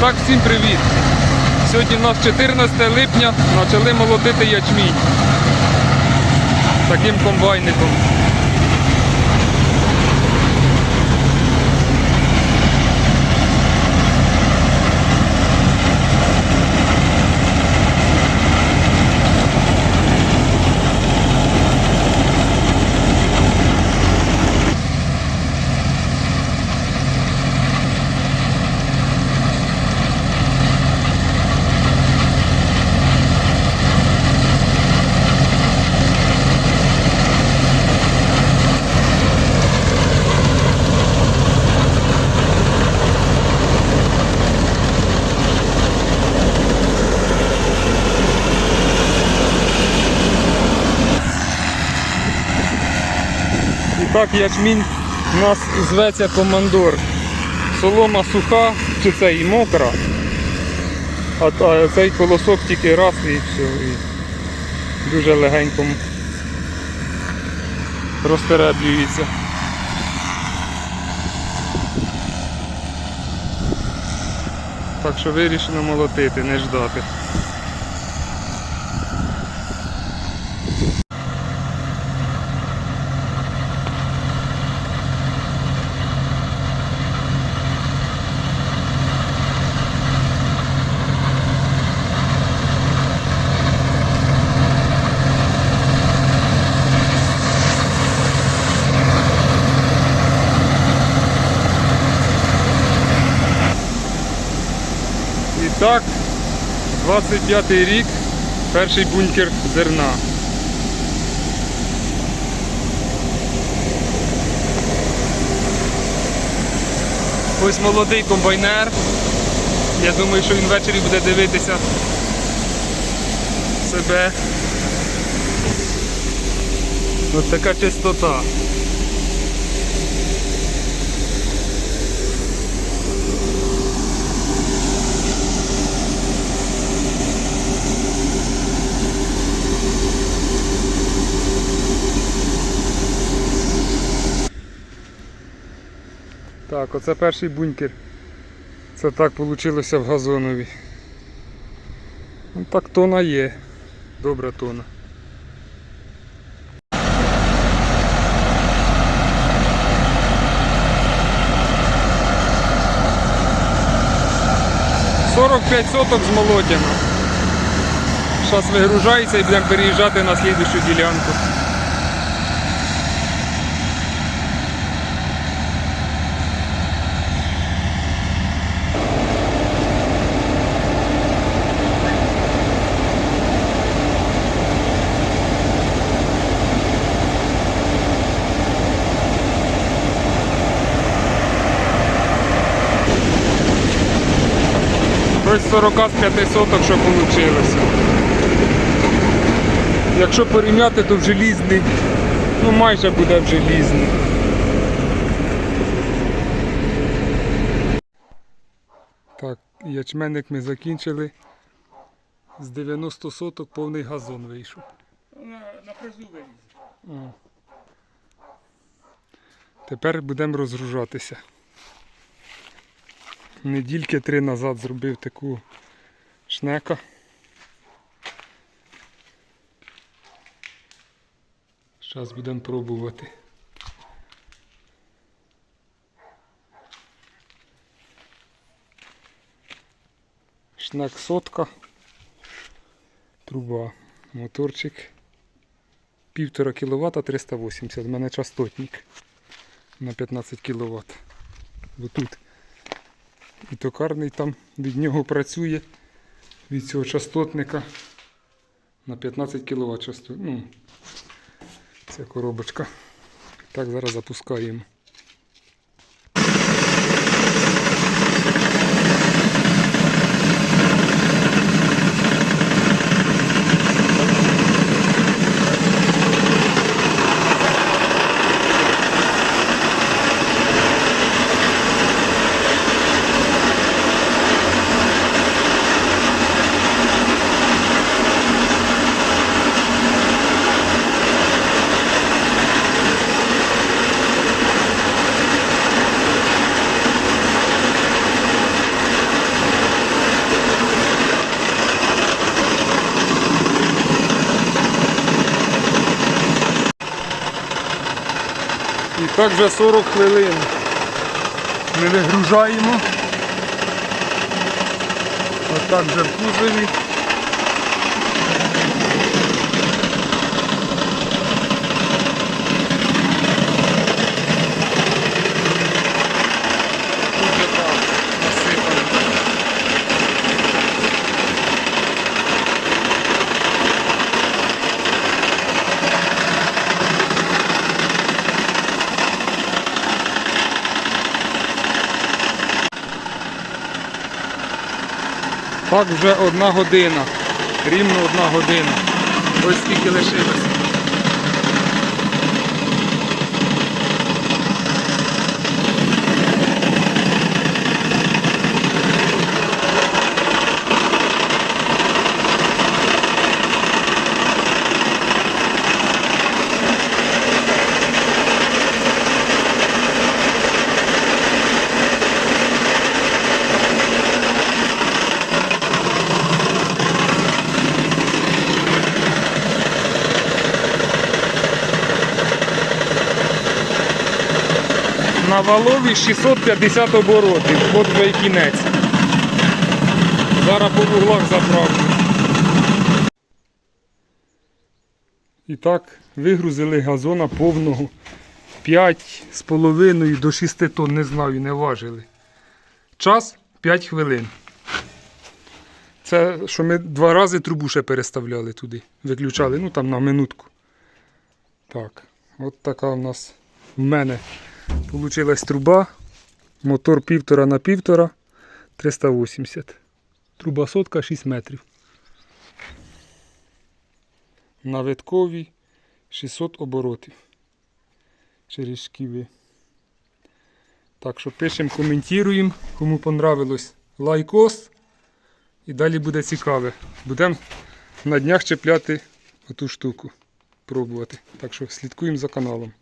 Так, всім привіт! Сьогодні у нас 14 липня, почали молотити ячмінь таким комбайником. Так ячмінь у нас зветься командор. Солома суха, чи це і мокра, а, цей колосок тільки раз і все. І дуже легенько розтереблюється. Так що вирішено молотити, не ждати. Так, 25 й рік, перший бункер зерна. Ось молодий комбайнер. Я думаю, що він ввечері буде дивитися себе. Ось така чистота. Так, оце перший бункер. Це так вийшло в газонові. Ну так тона є. Добра тона. Сорок п'ять соток з молотями. Зараз вигружається і будемо переїжджати на слідущу ділянку. Ось 40 з 5 соток, що вийшло. Якщо порівняти, то в желізний, ну майже буде в желізний. Так, ячменник ми закінчили. З 90 соток повний газон вийшов. На, на призу виліз. Тепер будемо розгружатися. Недільки три назад зробив таку шнека. Зараз будемо пробувати. Шнек сотка. Труба. Моторчик. Півтора кВт 380. У мене частотник на 15 кВт. Бо тут і токарний там від нього працює від цього частотника на 15 кВт. Ну, ця коробочка. Так, зараз запускаємо. Так вже 40 хвилин. Ми вигружаємо. Отак вже в Так вже одна година. Рівно одна година. Ось скільки лишилося. На валові 650 оборотів. От і кінець. Зараз по вуглах заправлю. І так, вигрузили газона повного 5,5 до 6 тонн, не знаю, не важили. Час 5 хвилин. Це що ми два рази трубу ще переставляли туди. Виключали, ну там на минутку. Так, от така у нас в мене Получилась труба. Мотор півтора на півтора 380. Труба сотка 6 метрів. На витковій 600 оборотів. Через шківи. Так що пишемо, коментуємо. Кому понравилось лайкос. І далі буде цікаве. Будемо на днях чіпляти оту штуку. Пробувати. Так що слідкуємо за каналом.